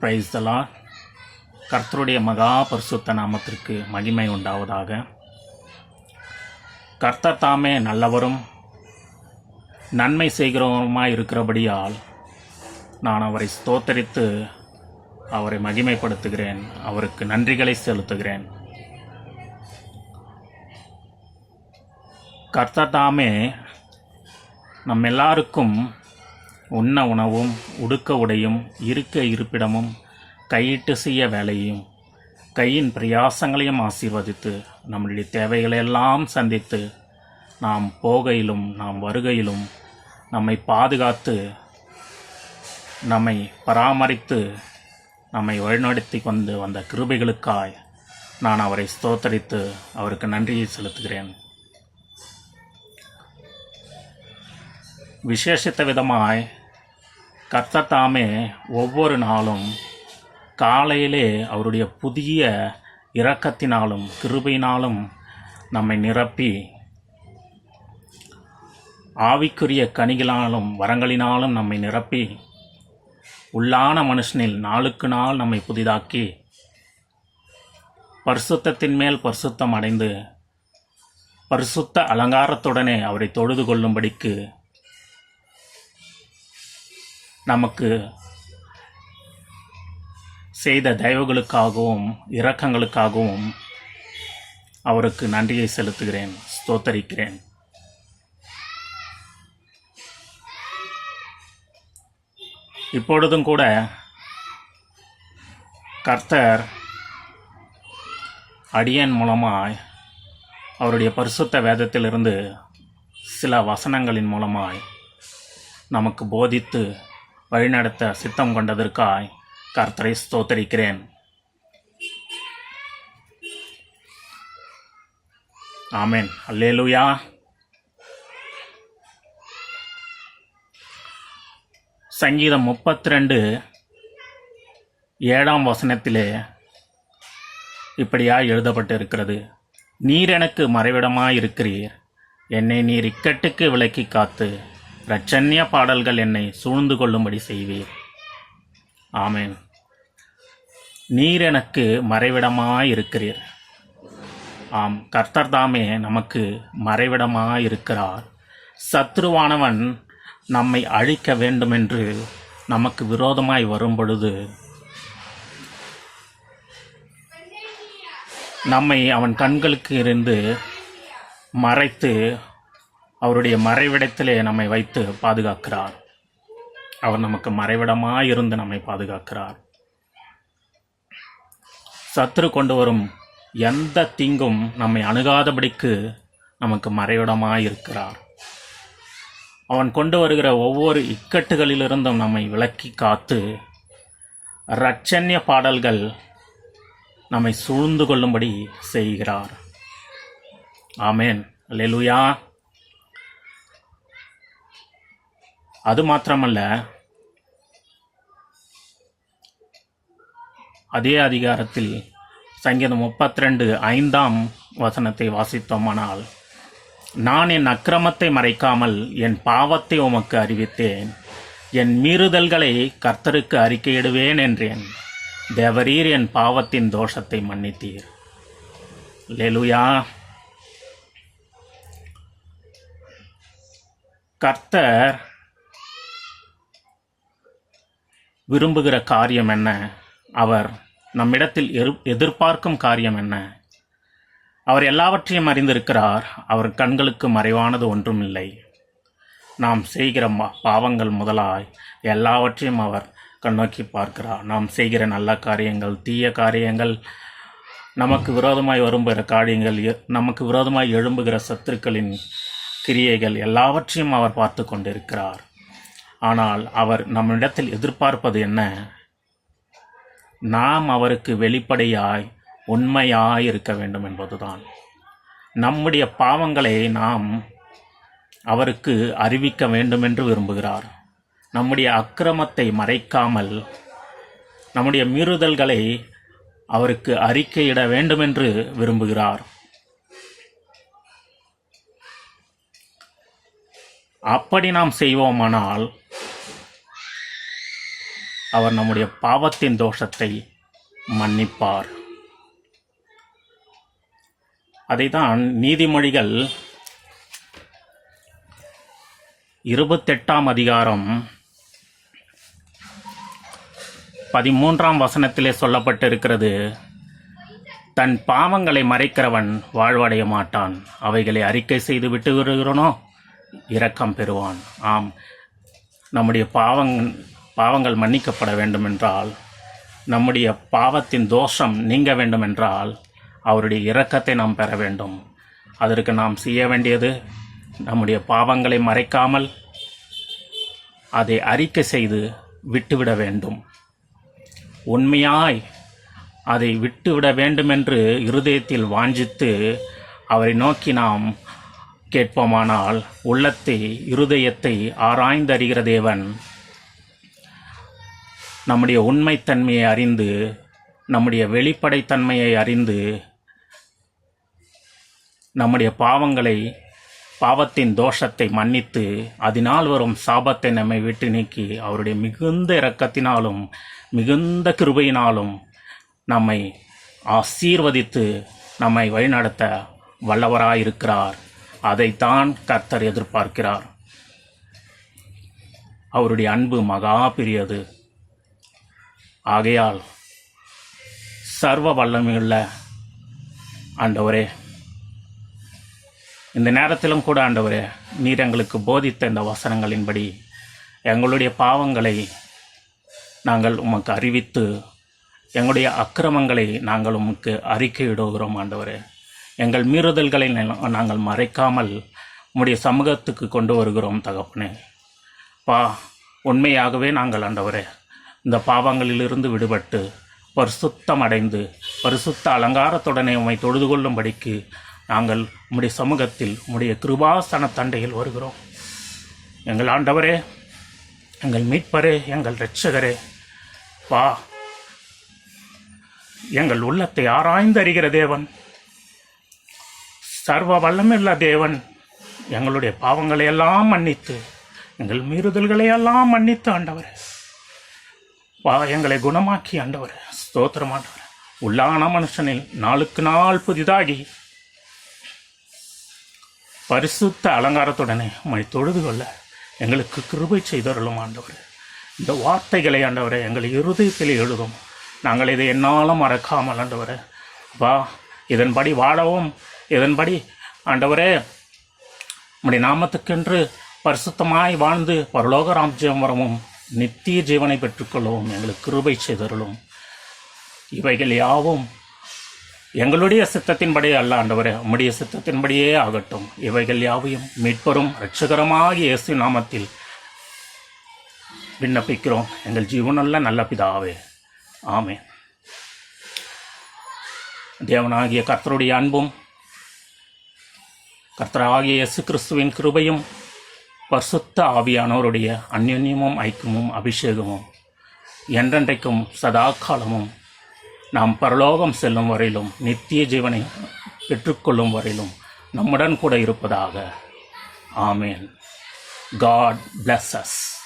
Price தலா கர்த்தருடைய மகா பரிசுத்த நாமத்திற்கு மகிமை உண்டாவதாக. கர்த்தர் தாமே நல்லவரும் நன்மை செய்கிறவருமாய் இருக்கிறபடியால் நான் அவரை ஸ்தோத்தரித்து அவரை மகிமைப்படுத்துகிறேன் அவருக்கு நன்றிகளை செலுத்துகிறேன். கர்த்தர் தாமே நம் எல்லாருக்கும் உண்ண உணவும் உடுக்க உடையும் இருக்க இருப்பிடமும் கையிட்டு செய்ய வேலையும் கையின் பிரயாசங்களையும் ஆசீர்வதித்து நம்முடைய தேவைகளையெல்லாம் சந்தித்து நாம் போகையிலும் நாம் வருகையிலும் நம்மை பாதுகாத்து நம்மை பராமரித்து நம்மை வழிநடத்தி கொண்டு வந்த கிருபைகளுக்காய் நான் அவரை ஸ்தோத்தரித்து அவருக்கு நன்றியை செலுத்துகிறேன். விசேஷித்த விதமாய் கத்தத்தாமே தாமே ஒவ்வொரு நாளும் காலையிலே அவருடைய புதிய இரக்கத்தினாலும் கிருபையினாலும் நம்மை நிரப்பி ஆவிக்குரிய கனிகளாலும் வரங்களினாலும் நம்மை நிரப்பி உள்ளான மனுஷனில் நாளுக்கு நாள் நம்மை புதிதாக்கி பரிசுத்தத்தின் மேல் பரிசுத்தம் அடைந்து பரிசுத்த அலங்காரத்துடனே அவரை தொழுது கொள்ளும்படிக்கு நமக்கு செய்த தயவுகளுக்காகவும் இரக்கங்களுக்காகவும் அவருக்கு நன்றியை செலுத்துகிறேன் ஸ்தோத்தரிக்கிறேன். இப்பொழுதும் கூட கர்த்தர் அடியன் மூலமாய் அவருடைய பரிசுத்த வேதத்திலிருந்து சில வசனங்களின் மூலமாய் நமக்கு போதித்து வழிநடத்த சித்தம் கொண்டதற்காய் கர்த்தரை ஸ்தோத்தரிக்கிறேன். ஆமேன். அல்லேலூயா. சங்கீதம் முப்பத்தி ரெண்டு ஏழாம் வசனத்திலே இப்படியாக எழுதப்பட்டு இருக்கிறது நீர் எனக்கு மறைவிடமாய் இருக்கிறீர் என்னை நீர் இக்கட்டுக்கு விலக்கி காத்து இரட்சண்ய பாடல்கள் என்னை சூழ்ந்து கொள்ளும்படி செய்வீர் ஆமேன். நீர் எனக்கு மறைவிடமாய் இருக்கிறீர் ஆம் கர்த்தர் தாமே நமக்கு மறைவிடமாய் இருக்கிறார் சத்ருவானவன் நம்மை அழிக்க வேண்டுமென்று நமக்கு விரோதமாய் வரும் பொழுது நம்மை அவன் கண்களுக்கு இருந்து மறைத்து அவருடைய மறைவிடத்திலே நம்மை வைத்து பாதுகாக்கிறார். அவர் நமக்கு மறைவிடமாயிருந்து நம்மை பாதுகாக்கிறார். சத்ரு கொண்டு வரும் எந்த தீங்கும் நம்மை அணுகாதபடிக்கு நமக்கு மறைவிடமாயிருக்கிறார். அவன் கொண்டு வருகிற ஒவ்வொரு இக்கட்டுகளிலிருந்தும் நம்மை விலக்கி காத்து இரட்சண்ய பாடல்கள் நம்மை சூழ்ந்து கொள்ளும்படி செய்கிறார். ஆமேன். லெலுயா அது மாத்திரமல்ல அதே அதிகாரத்தில் சங்கீதம் முப்பத்தி ரெண்டு ஐந்தாம் வசனத்தை வாசித்தோமானால் நான் என் அக்கிரமத்தை மறைக்காமல் என் பாவத்தை உமக்கு அறிவித்தேன். என் மீறுதல்களை கர்த்தருக்கு அறிக்கையிடுவேன் என்றேன். தேவரீர் என் பாவத்தின் தோஷத்தை மன்னித்தீர். லெலுயா. கர்த்தர் விரும்புகிற காரியம் என்ன? அவர் நம்மிடத்தில் எரு எதிர்பார்க்கும் காரியம் என்ன? அவர் எல்லாவற்றையும் அறிந்திருக்கிறார். அவர் கண்களுக்கு மறைவானது ஒன்றும் இல்லை நாம் செய்கிற பாவங்கள் முதலாய் எல்லாவற்றையும் அவர் கண்ணோக்கி பார்க்கிறார். நாம் செய்கிற நல்ல காரியங்கள் தீய காரியங்கள் நமக்கு விரோதமாய் வரும்புகிற காரியங்கள் எ- நமக்கு விரோதமாய் எழும்புகிற சத்துருக்களின் கிரியைகள் எல்லாவற்றையும் அவர் பார்த்து கொண்டிருக்கிறார். ஆனால் அவர் நம்மிடத்தில் எதிர்பார்ப்பது என்ன? நாம் அவருக்கு வெளிப்படையாய் உண்மையாய் இருக்க வேண்டும் என்பதுதான். நம்முடைய பாவங்களை நாம் அவருக்கு அறிவிக்க வேண்டும் என்று விரும்புகிறார். நம்முடைய அக்கிரமத்தை மறைக்காமல் நம்முடைய மீறுதல்களை அவருக்கு அறிக்கையிட வேண்டும் என்று விரும்புகிறார். அப்படி நாம் செய்வோமானால் அவர் நம்முடைய பாவத்தின் தோஷத்தை மன்னிப்பார். அதைதான் நீதிமொழிகள் இருபத்தெட்டாம் அதிகாரம் பதிமூன்றாம் வசனத்திலே சொல்லப்பட்டிருக்கிறது தன் பாவங்களை மறைக்கிறவன் வாழ்வடைய மாட்டான். அவைகளை அறிக்கை செய்து விட்டு வருகிறனோ? இரக்கம் பெறுவான். ஆம். நம்முடைய பாவங் பாவங்கள் மன்னிக்கப்பட வேண்டுமென்றால் நம்முடைய பாவத்தின் தோஷம் நீங்க வேண்டுமென்றால் அவருடைய இரக்கத்தை நாம் பெற வேண்டும். அதற்கு நாம் செய்ய வேண்டியது நம்முடைய பாவங்களை மறைக்காமல் அதை அறிக்கை செய்து விட்டுவிட வேண்டும். உண்மையாய் அதை விட்டுவிட வேண்டுமென்று இருதயத்தில் வாஞ்சித்து அவரை நோக்கி நாம் கேட்போமானால் உள்ளத்தை இருதயத்தை ஆராய்ந்தறிகிற தேவன் நம்முடைய உண்மைத்தன்மையை அறிந்து நம்முடைய வெளிப்படைத்தன்மையை அறிந்து நம்முடைய பாவங்களை பாவத்தின் தோஷத்தை மன்னித்து அதனால் வரும் சாபத்தை நம்மை விட்டு நீக்கி அவருடைய மிகுந்த இரக்கத்தினாலும் மிகுந்த கிருபையினாலும் நம்மை ஆசீர்வதித்து நம்மை வழிநடத்த வல்லவராயிருக்கிறார். அதைத்தான் கர்த்தர் எதிர்பார்க்கிறார். அவருடைய அன்பு மகா பெரியது. ஆகையால் சர்வ வல்லமையுள்ள ஆண்டவரே இந்த நேரத்திலும் கூட ஆண்டவரே நீர் எங்களுக்கு போதித்த இந்த வசனங்களின்படி எங்களுடைய பாவங்களை நாங்கள் உமக்கு அறிவித்து எங்களுடைய அக்கிரமங்களை நாங்கள் உமக்கு அறிக்கையிடுகிறோம் ஆண்டவரே. எங்கள் மீறுதல்களை நாங்கள் மறைக்காமல் உம்முடைய சமூகத்துக்கு கொண்டு வருகிறோம் தகப்பனே. பா உண்மையாகவே நாங்கள் ஆண்டவரே இந்த பாவங்களிலிருந்து விடுபட்டு பரிசுத்தம் அடைந்து பரிசுத்த அலங்காரத்துடனே உம்மை தொழுது கொள்ளும்படிக்கு நாங்கள் உம்முடைய சமூகத்தில் உம்முடைய கிருபாசன தண்டையில் வருகிறோம். எங்கள் ஆண்டவரே எங்கள் மீட்பரே எங்கள் இரட்சகரே வா. எங்கள் உள்ளத்தை ஆராய்ந்தறிகிற தேவன் சர்வ வல்லமில்ல தேவன் எங்களுடைய பாவங்களை எல்லாம் மன்னித்து எங்கள் மீறுதல்களை எல்லாம் மன்னித்து ஆண்டவரே. எங்களை குணமாக்கி ஆண்டவர் ஸ்தோத்திரமாண்டவர் உள்ளான மனுஷனில் நாளுக்கு நாள் புதிதாகி பரிசுத்த அலங்காரத்துடனே உம்மை தொழுது கொள்ள எங்களுக்கு கிருபை செய்தருளும் ஆண்டவர். இந்த வார்த்தைகளை ஆண்டவரை எங்கள் இருதயத்தில் எழுதும். நாங்கள் இதை என்னாலும் மறக்காமல் ஆண்டவர் வா இதன்படி வாழவும். இதன்படி ஆண்டவரே உம்முடைய நாமத்துக்கென்று பரிசுத்தமாய் வாழ்ந்து பரலோக ராஜ்யம் வரவும். நித்திய ஜீவனை பெற்றுக்கொள்ளவும். எங்களுக்கு கிருபை செய்தருளும். இவைகள் யாவும் எங்களுடைய சித்தத்தின்படி அல்ல ஆண்டவரே. உம்முடைய சித்தத்தின்படியே ஆகட்டும். இவைகள் யாவையும் மீட்பரும் இரட்சகரமாகிய இயேசு நாமத்தில் விண்ணப்பிக்கிறோம். எங்கள் ஜீவனல்ல நல்ல பிதாவே. ஆமே தேவனாகிய கர்த்தருடைய அன்பும் கர்த்தராகிய இயேசு கிறிஸ்துவின் கிருபையும் பசுத்த ஆவியானவருடைய அந்யுன்யமும் ஐக்கியமும் அபிஷேகமும் என்றென்றைக்கும் சதா காலமும் நாம் பரலோகம் செல்லும் வரையிலும் நித்திய ஜீவனை பெற்றுக்கொள்ளும் வரையிலும் நம்முடன் கூட இருப்பதாக. ஆமேன். God bless